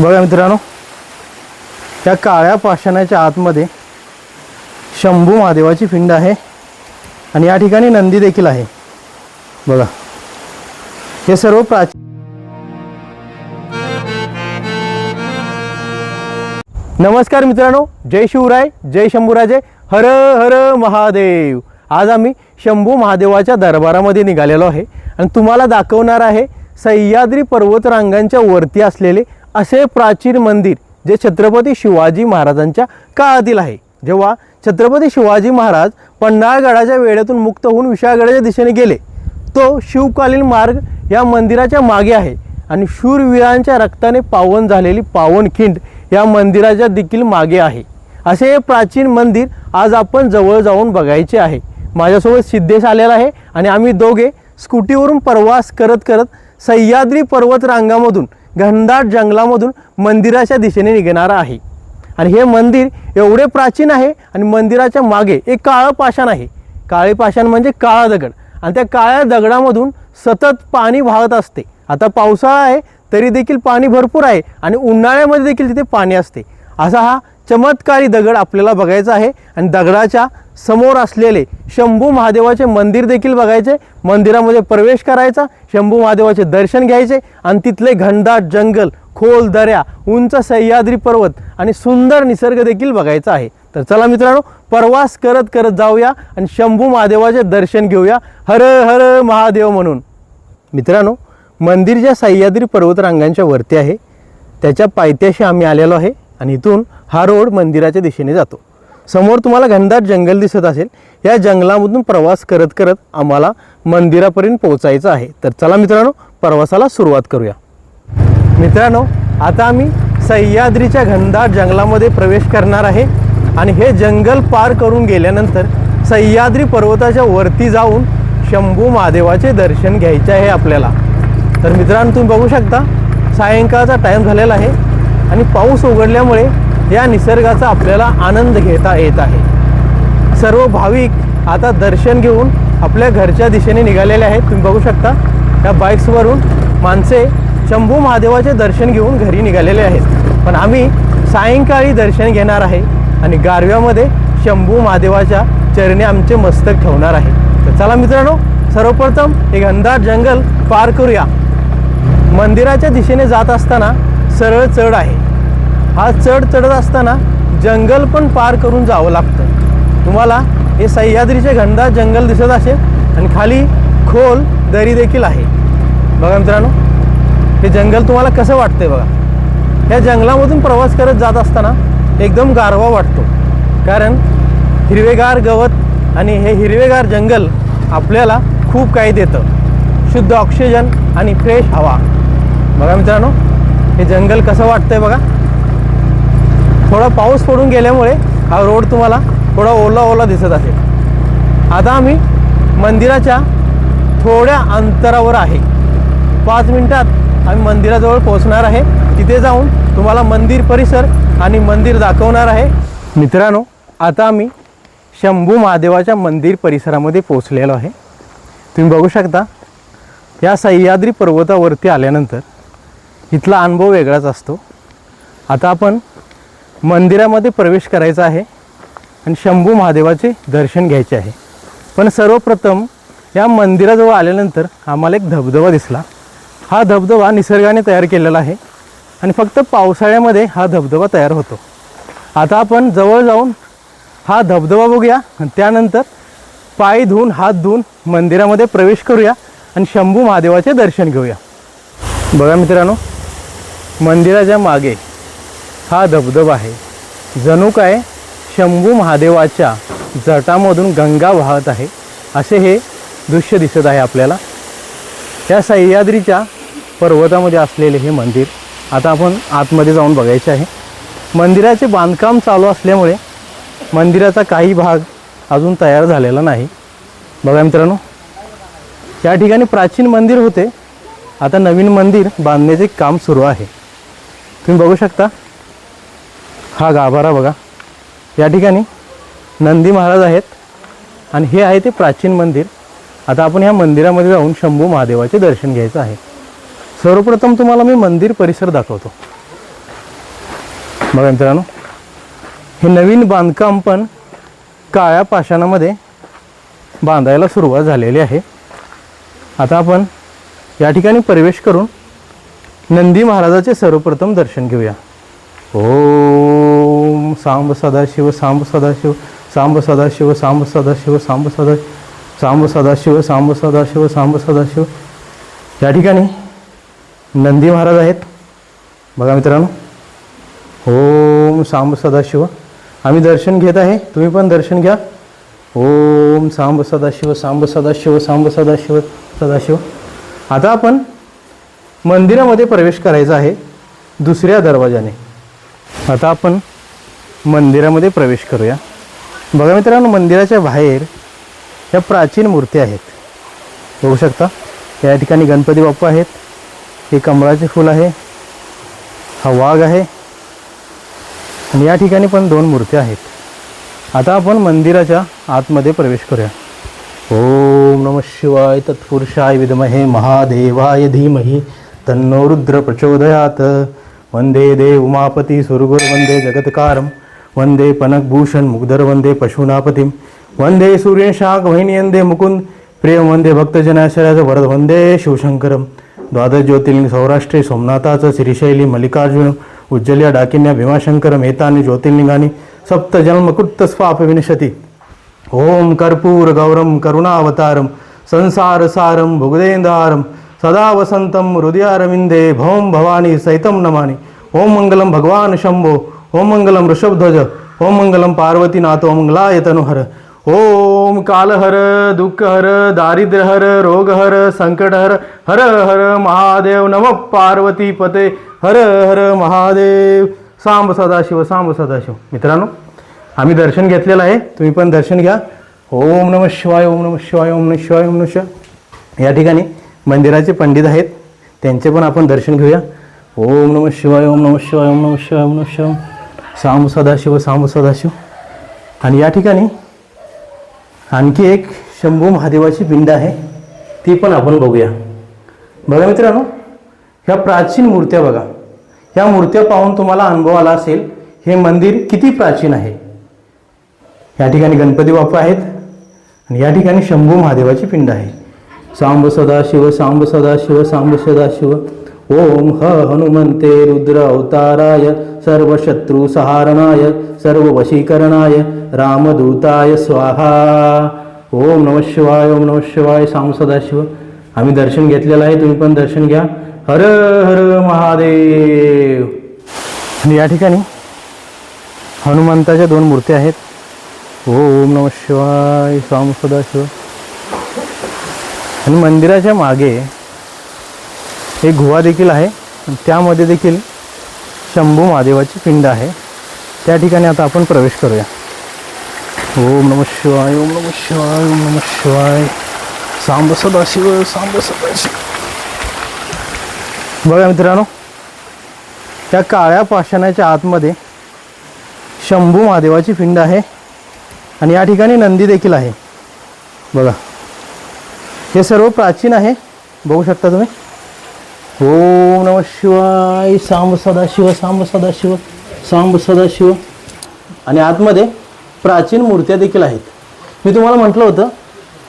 बघा मित्रांनो त्या काळ्या पाषाणाच्या आतमध्ये शंभू महादेवाची पिंड आहे आणि या ठिकाणी नंदी देखील आहे. बघा हे सर्व प्राचीन नमस्कार मित्रांनो जय शिवराय जय शंभूराजे हर हर महादेव. आज आम्ही शंभू महादेवाच्या दरबारामध्ये निघालेलो आहे आणि तुम्हाला दाखवणार आहे सह्याद्री पर्वतरांगांच्या वरती असलेले असे प्राचीन मंदिर जे छत्रपती शिवाजी महाराजांच्या काळातील आहे. जेव्हा छत्रपती शिवाजी महाराज पन्हाळगडाच्या वेळेतून मुक्त होऊन विशाळगडाच्या दिशेने गेले तो शिवकालीन मार्ग या मंदिराच्या मागे आहे आणि शूरवीरांच्या रक्ताने पावन झालेली पावनखिंड या मंदिराच्या देखील मागे आहे. असे हे प्राचीन मंदिर आज आपण जवळ जाऊन बघायचे आहे. माझ्यासोबत सिद्धेश आलेला आहे आणि आम्ही दोघे स्कूटीवरून प्रवास करत करत सह्याद्री पर्वत रांगामधून घनदाट जंगलामधून मंदिराच्या दिशेने निघणार आहे. आणि हे मंदिर एवढे प्राचीन आहे आणि मंदिराच्या मागे एक काळं पाषाण आहे. काळे पाषाण म्हणजे काळा दगड. आणि त्या काळ्या दगडामधून सतत पाणी वाहत असते. आता पावसाळा आहे तरी देखील पाणी भरपूर आहे आणि उन्हाळ्यामध्ये देखील तिथे पाणी असते. असा हा चमत्कारी दगड आपल्याला बघायचा आहे. आणि दगडाच्या समोर असलेले शंभू महादेवाचे मंदिर देखील बघायचे मंदिरामध्ये प्रवेश करायचा शंभू महादेवाचे दर्शन घ्यायचे आणि तिथले घनदाट जंगल खोल दऱ्या उंच सह्याद्री पर्वत आणि सुंदर निसर्ग देखील बघायचा आहे. तर चला मित्रांनो प्रवास करत करत जाऊया आणि शंभू महादेवाचे दर्शन घेऊया. हर हर महादेव म्हणून. मित्रांनो मंदिर ज्या सह्याद्री पर्वतरांगांच्या वरती आहे त्याच्या पायथ्याशी आम्ही आलेलो आहे आणि इथून हा रोड मंदिराच्या दिशेने जातो. समोर तुम्हाला घनदाट जंगल दिसत असेल. या जंगलामधून प्रवास करत करत आम्हाला मंदिरापर्यंत पोहोचायचं आहे. तर चला मित्रांनो प्रवासाला सुरुवात करूया. मित्रांनो आता आम्ही सह्याद्रीच्या घनदाट जंगलामध्ये प्रवेश करणार आहे. आणि हे जंगल पार करून गेल्यानंतर सह्याद्री पर्वताच्या वरती जाऊन शंभू महादेवाचे दर्शन घ्यायचे आहे आपल्याला. तर मित्रांनो तुम्ही बघू शकता सायंकाळचा टाईम झालेला आहे. आणि पाऊस उघडल्यामुळे या निसर्गाचा आपल्याला आनंद घेता येत आहे. सर्व भाविक आता दर्शन घेऊन आपल्या घरच्या दिशेने निघालेले आहेत. तुम्ही बघू शकता या बाईक्सवरून माणसे शंभू महादेवाचे दर्शन घेऊन घरी निघालेले आहेत. पण आम्ही सायंकाळी दर्शन घेणार आहे आणि गारव्यामध्ये शंभू महादेवाच्या चरणी आमचे मस्तक ठेवणार आहे. तर चला मित्रांनो सर्वप्रथम एक अंधार जंगल पार करूया. मंदिराच्या दिशेने जात असताना सरळ चढ आहे. हा चढ चढत असताना जंगल पण पार करून जावं लागतं. तुम्हाला हे सह्याद्रीचे घनदाट जंगल दिसत असेल आणि खाली खोल दरी देखील आहे. बघा मित्रांनो हे जंगल तुम्हाला कसं वाटतंय बघा. या जंगलामधून प्रवास करत जात असताना एकदम गारवा वाटतो. कारण हिरवेगार गवत आणि हे हिरवेगार जंगल आपल्याला खूप काही देतं. शुद्ध ऑक्सिजन आणि फ्रेश हवा. बघा मित्रांनो हे जंगल कसं वाटतंय बघा. थोडा पाऊस पडून गेल्यामुळे हा रोड तुम्हाला थोडा ओला ओला दिसत असेल आता आम्ही मंदिराच्या थोड्या अंतरावर आहे. पाच मिनटात आम्ही मंदिराजवळ पोहोचणार आहे. तिथे जाऊन तुम्हाला मंदिर परिसर आणि मंदिर दाखवणार आहे. मित्रांनो आता आम्ही शंभू महादेवाच्या मंदिर परिसरामध्ये पोहोचलेलो आहे. तुम्ही बघू शकता या सह्याद्री पर्वतावरती आल्यानंतर इथला अनुभव वेगळाच असतो. आता आपण मंदिरामध्ये प्रवेश करायचा आहे आणि शंभू महादेवाचे दर्शन घ्यायचे आहे. पण सर्वप्रथम या मंदिराजवळ आल्यानंतर आम्हाला एक धबधबा दिसला. हा धबधबा निसर्गाने तयार केलेला आहे आणि फक्त पावसाळ्यामध्ये हा धबधबा तयार होतो. आता आपण जवळ जाऊन हा धबधबा बघूया आणि त्यानंतर पाय धुवून हात धुवून मंदिरामध्ये प्रवेश करूया आणि शंभू महादेवाचे दर्शन घेऊया. बघा मित्रांनो मंदिराच्या मागे हा धबधबा आहे. जणू काय शंभू महादेवाच्या जटामधून गंगा वाहत आहे. असे हे दृश्य दिसत आहे आपल्याला. या सह्याद्रीच्या पर्वतामध्ये असलेले हे मंदिर आता आपण आतमध्ये जाऊन बघायचे आहे. मंदिराचे बांधकाम चालू असल्यामुळे मंदिराचा काही भाग अजून तयार झालेला नाही. बघा मित्रांनो या ठिकाणी प्राचीन मंदिर होते. आता नवीन मंदिर बांधण्याचे काम सुरू आहे. तुम्ही बघू शकता हा गाभारा बघा. या ठिकाणी नंदी महाराज आहेत आणि हे आहे ते प्राचीन मंदिर. आता आपण ह्या मंदिरामध्ये जाऊन शंभू महादेवाचे दर्शन घ्यायचं आहे. सर्वप्रथम तुम्हाला मी मंदिर परिसर दाखवतो. बघा मित्रांनो हे नवीन बांधकाम पण काळ्या पाषाणामध्ये बांधायला सुरुवात झालेली आहे. आता आपण या ठिकाणी प्रवेश करून नंदी महाराजाचे सर्वप्रथम दर्शन घेऊया. ओम. सांब सदाशिव सांब सदाशिव सांब सदाशिव सांब सदाशिव सांब सदा सांब सदाशिव सांब सदाशिव सांब सदाशिव. या ठिकाणी नंदी महाराज आहेत. बघा मित्रांनो. ओम सांब सदाशिव. आम्ही दर्शन घेत आहे. तुम्ही पण दर्शन घ्या. ओम सांब सदाशिव सांब सदाशिव सांब सदाशिव सदाशिव. आता आपण मंदिरामध्ये प्रवेश करायचा आहे दुसऱ्या दरवाजाने आता आपण मंदिरामध्ये प्रवेश करूया. बघा मित्रांनो मंदिराच्या बाहेर ह्या प्राचीन मूर्ती आहेत. बघू शकता या ठिकाणी गणपती बाप्पा आहेत. हे कमळाचे फूल आहे. हा वाघ आहे. आणि या ठिकाणी पण दोन मूर्त्या आहेत. आता आपण मंदिराच्या आतमध्ये प्रवेश करूया. ओम नम शिवाय तत्पुरुषाय विदमहे महादेवाय धीमहि तन्नो रुद्र प्रचोदयात. वंदे देव उमापती सुरगुर वंदे जगत्कारम. वंदे पनकभूषण मुग्धर वंदे पशुनापतीम वंदे सूर्यशाक वहिनियंदे मुकुंद। प्रियम वंदे भक्तजनाशयाचं वरद वंदे शिवशंकरम द्वादश ज्योतिर्लिंग सौराष्ट्रे सोमनाथाचं श्रीशैली मल्लिकार्जुन। उज्जल्या डाकिन्या भीमाशंकरम एतानि ज्योतिर्लिंगानि। सप्त जन्मकृत स्वाप विनशती। ओम कर्पूर गौरम करुणावतारम संसार भुगदेंदारम सदा वसंतम हृदयारविंदे भौम भवानी सैतम नमानि ओम मंगलम भगवान शंभो। ओम मंगलम ऋषभध्वज ओम मंगलम पार्वतीनाथ ओम तनुहर ओम कालहर दुःखहर दारिद्र्यहर रोगहर संकटहर हर हर महादेव नम पार्वती पते हर हर महादेव। सांब सदाशिव सांब सदाशिव। मित्रांनो आम्ही दर्शन घेतलेलं आहे तुम्ही पण दर्शन घ्या. ओम नम शिवाय ओम नम शिवाय ओम नम शिवाय ओम नम शिवाय. या ठिकाणी मंदिराचे पंडित आहेत त्यांचे पण आपण दर्शन घेऊया. ओम नम शिवाय ओम नम शिवाय ओम नम शिवाय ओम नम शिवाय. सांब सदाशिव सांब सदाशिव. आणि या ठिकाणी आणखी एक शंभू महादेवाची पिंड आहे ती पण आपण बघूया. बघा मित्रांनो ह्या प्राचीन मूर्त्या बघा. ह्या मूर्त्या पाहून तुम्हाला अनुभव आला असेल हे मंदिर किती प्राचीन आहे. या ठिकाणी गणपती बाप्पा आहेत आणि या ठिकाणी शंभू महादेवाची पिंड आहे. सांब सदाशिव सांब सदाशिव सांब सदाशिव. ओम ह हनुमंते रुद्र अवताराय. सर्व शत्रु सहारणाय सर्व वशीकरणाय रामदूताय स्वाहा. ओम नम शिवाय ओम नम शिवाय सांब सदाशिव आम्ही दर्शन घेतलेलं आहे तुम्ही पण दर्शन घ्या. हर हर महादेव. आणि या ठिकाणी हनुमंताच्या दोन मूर्ती आहेत. ओम नम शिवाय स्वाम सदाशिव आणि मंदिराच्या मागे एक गुहा देखील आहे. त्यामध्ये देखील शंभू महादेवाची पिंड आहे. त्या ठिकाणी आता आपण प्रवेश करूया. ओम नम शिवाय ओम नम शिवाय ओम नम शिवाय. सांब सदाशिव सांब सदाशिव बघा मित्रांनो त्या काळ्या पाषाणाच्या आतमध्ये शंभू महादेवाची पिंड आहे आणि या ठिकाणी नंदी देखील आहे. बघा. हे सर्व प्राचीन आहे. बघू शकता तुम्ही? ओम नम शिवाय सांब सदाशिव सांब सदाशिव सांब सदाशिव. आणि आतमध्ये प्राचीन मूर्त्या देखील आहेत. मी तुम्हाला म्हटलं होतं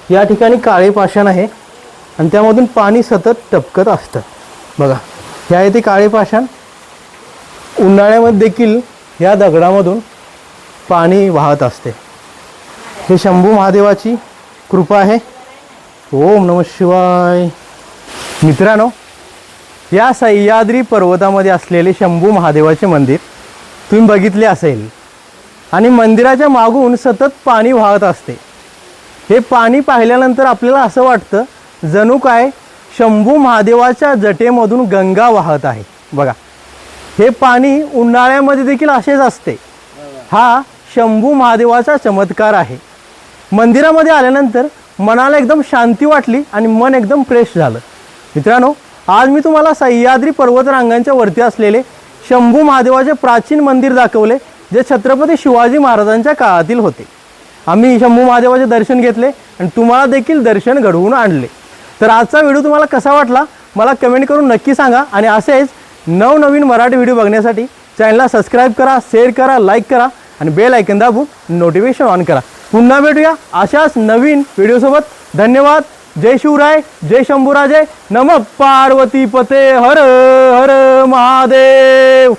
या ठिकाणी काळे पाषाण आहे आणि त्यामधून पाणी सतत टपकत असतं. बघा ह्या आहे ते काळे पाषाण. उन्हाळ्यामध्ये देखील या दगडामधून पाणी वाहत असते. हे शंभू महादेवाची कृपा आहे. ओम नम शिवाय. मित्रांनो या सह्याद्री पर्वतामध्ये असलेले शंभू महादेवाचे मंदिर तुम्ही बघितले असेल. आणि मंदिराच्या मागून सतत पाणी वाहत असते. हे पाणी पाहिल्यानंतर आपल्याला असं वाटतं जणू काय शंभू महादेवाच्या जटेमधून गंगा वाहत आहे. बघा हे पाणी उन्हाळ्यामध्ये देखील असेच असते. हा शंभू महादेवाचा चमत्कार आहे. मंदिरामध्ये आल्यानंतर मनाला एकदम शांती वाटली आणि मन एकदम फ्रेश झालं. मित्रांनो आज मी तुम्हाला सह्याद्री पर्वतरांगांच्या वरती असलेले शंभू महादेवाचे प्राचीन मंदिर दाखवले जे छत्रपती शिवाजी महाराजांच्या काळातील होते. आम्ही शंभू महादेवाचे दर्शन घेतले आणि तुम्हाला देखील दर्शन घडवून आणले. तर आजचा व्हिडिओ तुम्हाला कसा वाटला मला कमेंट करून नक्की सांगा आणि असेच नवनवीन मराठी व्हिडिओ बघण्यासाठी चॅनलला सबस्क्राईब करा शेअर करा लाईक करा आणि बेल ऐकन दाबून नोटिफिकेशन ऑन करा. पुन्हा भेटूया अशाच नवीन व्हिडिओसोबत. धन्यवाद. जय शिवराय जय शंभूराजे नम पार्वती पते हर हर महादेव।